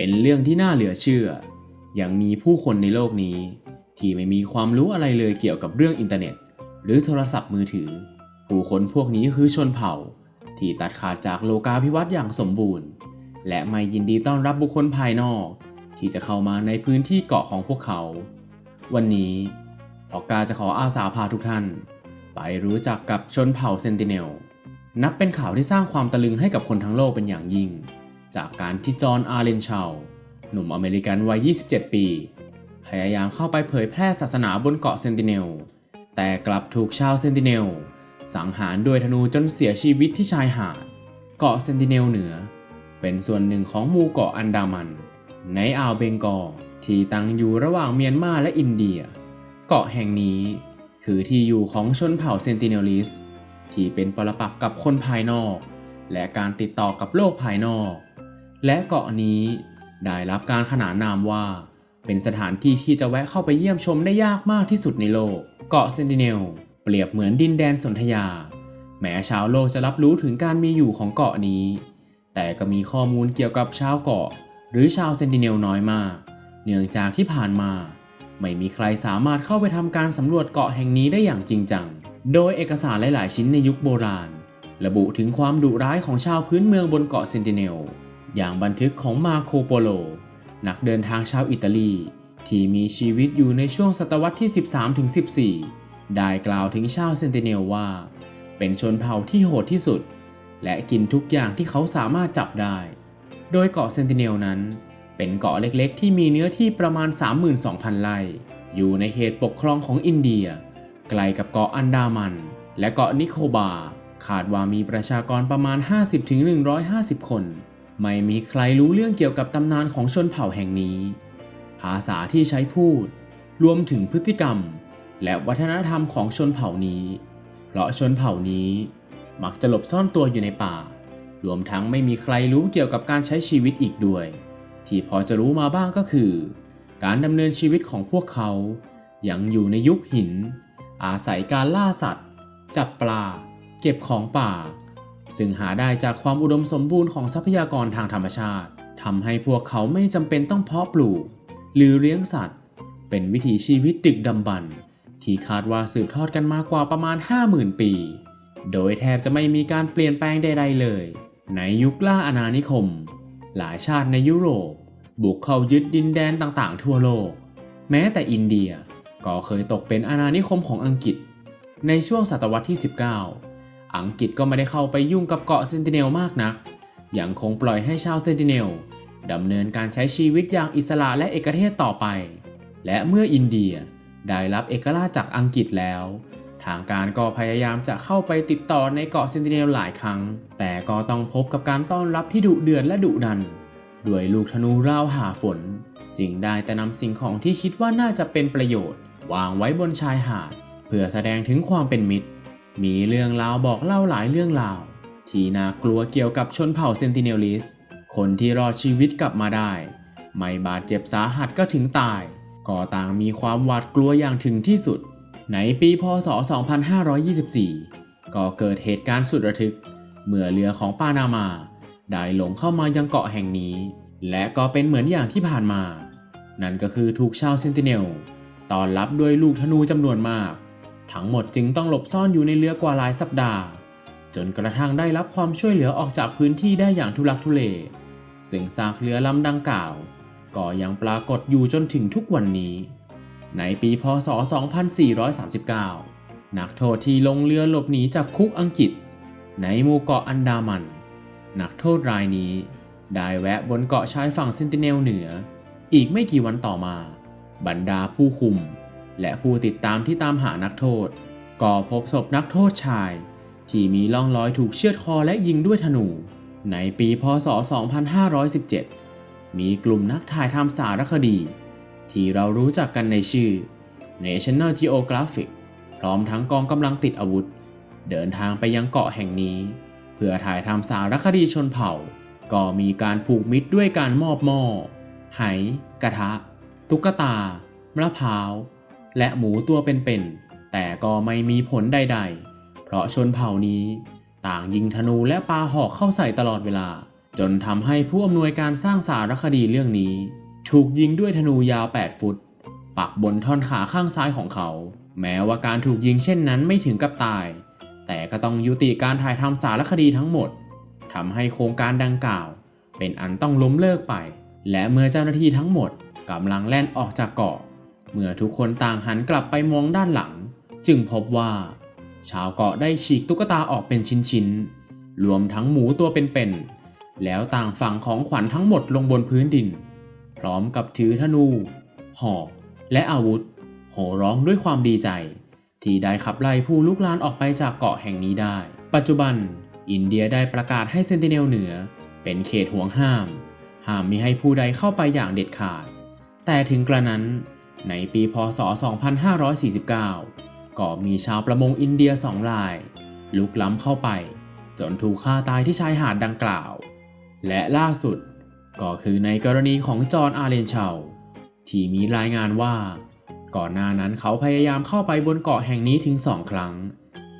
เป็นเรื่องที่น่าเหลือเชื่อ ยังมีผู้คนในโลกนี้ ที่ไม่มีความรู้อะไรเลยเกี่ยวกับเรื่องอินเทอร์เน็ต หรือโทรศัพท์มือถือ ผู้คนพวกนี้คือชนเผ่า ที่ตัดขาดจากโลกาภิวัตน์อย่างสมบูรณ์ และไม่ยินดีต้อนรับบุคคลภายนอก ที่จะเข้ามาในพื้นที่เกาะของพวกเขา วันนี้พอกาจะขออาสาพาทุกท่าน ไปรู้จักกับชนเผ่าเซนติเนล นับเป็นข่าวที่สร้างความตะลึงให้กับคนทั้งโลกเป็นอย่างยิ่ง จากการที่จอห์นอาร์เลนชาวหนุ่มอเมริกันวัย 27 ปี พยายามเข้าไปเผยแพร่ศาสนาบนเกาะเซนติเนล แต่กลับถูกชาวเซนติเนล สังหารด้วยธนูจนเสียชีวิตที่ชายหาด เกาะเซนติเนลเหนือ เป็นส่วนหนึ่งของหมู่เกาะอันดามัน ในอ่าวเบงกอลที่ตั้งอยู่ระหว่างเมียนมาและอินเดีย เกาะแห่งนี้คือที่อยู่ของชนเผ่าเซนติเนลิสที่เป็นปรปักษ์กับคนภายนอก และการติดต่อกับโลกภายนอก และเกาะนี้ได้รับการขนานนามว่า เป็นสถานที่ที่จะแวะเข้าไปเยี่ยมชมได้ยากมากที่สุดในโลก เกาะเซนติเนล เปรียบเหมือนดินแดนสนธยา แม้ชาวโลกจะรับรู้ถึงการมีอยู่ของเกาะนี้ แต่ก็มีข้อมูลเกี่ยวกับชาวเกาะ หรือชาวเซนติเนลน้อยมาก เนื่องจากที่ผ่านมา ไม่มีใครสามารถเข้าไปทำการสำรวจเกาะแห่งนี้ได้อย่างจริงจัง โดยเอกสารหลาย ๆ ชิ้นในยุคโบราณ ระบุถึงความดุร้ายของชาวพื้นเมืองบนเกาะเซนติเนล อย่างบันทึกของมาโคโปโล นักเดินทางชาวอิตาลี ที่มีชีวิตอยู่ในช่วงศตวรรษที่ 13-14ได้กล่าวถึงชาวเซนติเนลว่า เป็นชนเผ่าที่โหดที่สุด และกินทุกอย่างที่เขาสามารถจับได้ โดยเกาะเซนติเนลนั้น เป็นเกาะเล็กๆ ที่มีเนื้อที่ประมาณ 32,000 ไร่ อยู่ในเขตปกครองของอินเดีย ไกลกับเกาะอันดามัน และเกาะนิโคบาคาดว่ามีประชากรประมาณ 50-150 คน ไม่มีใครรู้เรื่องเกี่ยวกับตำนานของชนเผ่าแห่งนี้ ภาษาที่ใช้พูด รวมถึงพฤติกรรม และวัฒนธรรมของชนเผ่านี้ เพราะชนเผ่านี้มักจะหลบซ่อนตัวอยู่ในป่า รวมทั้งไม่มีใครรู้เกี่ยวกับการใช้ชีวิตอีกด้วย ที่พอจะรู้มาบ้างก็คือ การดำเนินชีวิตของพวกเขา ยังอยู่ในยุคหิน อาศัยการล่าสัตว์ จับปลา เก็บของป่า ซึ่งหาได้จากความอุดมสมบูรณ์ของทรัพยากรทางธรรมชาติทำให้พวกเขาไม่จำเป็นต้องเพาะปลูก หรือเลี้ยงสัตว์ เป็นวิถีชีวิตดึกดำบรรพ์ที่คาดว่าสืบทอดกันมากว่าประมาณ 50,000 ปี โดยแทบจะไม่มีการเปลี่ยนแปลงใดๆเลย ในยุคล่าอาณานิคม หลายชาติในยุโรป บุกเข้ายึดดินแดนต่างๆ ทั่วโลก แม้แต่อินเดียก็เคยตกเป็นอาณานิคมของอังกฤษ ในช่วงศตวรรษที่ 19 อังกฤษก็ไม่ได้เข้าไปยุ่งกับเกาะเซนติเนลมากนัก ยังคงปล่อยให้ชาวเซนติเนลดำเนินการใช้ชีวิตอย่างอิสระและเอกเทศต่อไป และเมื่ออินเดียได้รับเอกราชจากอังกฤษแล้ว ทางการก็พยายามจะเข้าไปติดต่อในเกาะเซนติเนลหลายครั้ง แต่ก็ต้องพบกับการต้อนรับที่ดุเดือดและดุดัน ด้วยลูกธนูราวหาฝน จึงได้แต่นำสิ่งของที่คิดว่าน่าจะเป็นประโยชน์ วางไว้บนชายหาด เพื่อแสดงถึงความเป็นมิตร มีเรื่องราวบอกเล่าหลายเรื่องราว ที่น่ากลัวเกี่ยวกับชนเผ่าเซนติเนลิส คนที่รอดชีวิตกลับมาได้ ไม่บาดเจ็บสาหัสก็ถึงตาย ก็ต่างมีความหวาดกลัวอย่างถึงที่สุด ในปีพศ 2524 ก็เกิดเหตุการณ์สุดระทึก เมื่อเรือของปานามา ได้หลงเข้ามายังเกาะแห่งนี้ และก็เป็นเหมือนอย่างที่ผ่านมา นั่นก็คือถูกชาวเซนติเนลต้อนรับด้วยลูกธนูจำนวนมาก ทั้งหมดจึงต้องหลบซ่อนอยู่ในเรือกว่าหลายสัปดาห์ จนกระทั่งได้รับความช่วยเหลือออกจากพื้นที่ได้อย่างทุลักทุเล ซึ่งซากเรือลำดังกล่าว ก็ยังปรากฏอยู่จนถึงทุกวันนี้ ในปีพศ 2439 นักโทษที่ลงเรือหลบหนีจากคุกอังกฤษ ในหมู่เกาะอันดามัน นักโทษรายนี้ ได้แวะบนเกาะชายฝั่งเซนติเนลเหนือ อีกไม่กี่วันต่อมา บรรดาผู้คุม และผู้ติดตามที่ตามหานักโทษ ก็พบศพนักโทษชาย ที่มีร่องรอยถูกเชือดคอและยิงด้วยธนู ในปีพศ 2517 มีกลุ่มนักถ่ายทำสารคดี ที่เรารู้จักกันในชื่อ National Geographic พร้อมทั้งกองกำลังติดอาวุธ เดินทางไปยังเกาะแห่งนี้ เพื่อถ่ายทำสารคดีชนเผ่า ก็มีการผูกมิตรด้วยการมอบหม้อไหกระทะ ตุ๊กตามะพร้าว และหมูตัวเป็นๆ แต่ก็ไม่มีผลใดๆ เพราะชนเผ่านี้ ต่างยิงธนูและปาหอกเข้าใส่ตลอดเวลา จนทำให้ผู้อำนวยการสร้างสารคดีเรื่องนี้ ถูกยิงด้วยธนูยาว 8 ฟุต ปักบนท่อนขาข้างซ้ายของเขา แม้ว่าการถูกยิงเช่นนั้นไม่ถึงกับตาย แต่ก็ต้องยุติการถ่ายทำสารคดีทั้งหมดทำให้โครงการดังกล่าว เป็นอันต้องล้มเลิกไป และเมื่อเจ้าหน้าที่ทั้งหมดกำลังแล่นออกจากเกาะ เมื่อทุกคนต่างหันกลับไปมองด้านหลัง จึงพบว่า ชาวเกาะได้ฉีกตุ๊กตาออกเป็นชิ้นๆรวมทั้งหมูตัวเป็นๆแล้วต่างฝังของขวัญทั้งหมดลงบนพื้นดิน พร้อมกับถือธนู หอก และอาวุธ โห่ร้องด้วยความดีใจ ที่ได้ขับไล่ผู้ลุกลานออกไปจากเกาะแห่งนี้ได้ ปัจจุบัน อินเดียได้ประกาศให้เซนติเนลเหนือ เป็นเขตห่วงห้าม ห้ามมิให้ผู้ใดเข้าไปอย่างเด็ดขาด แต่ถึงกระนั้น ในปีพศ 2549 ก็มีชาวประมงอินเดียสองราย ลุกล้ำเข้าไป จนถูกฆ่าตายที่ชายหาดดังกล่าว และล่าสุดก็คือในกรณีของจอห์นอาร์เลนเชาที่มีรายงานว่า ก่อนหน้านั้นเขาพยายามเข้าไปบนเกาะแห่งนี้ถึงสองครั้ง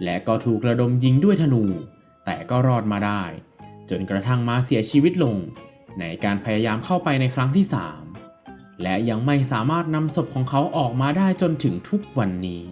และก็ถูกระดมยิงด้วยธนู แต่ก็รอดมาได้ จนกระทั่งมาเสียชีวิตลง ในการพยายามเข้าไปในครั้งที่3 และยังไม่สามารถนำศพของเขาออกมาได้จนถึงทุกวันนี้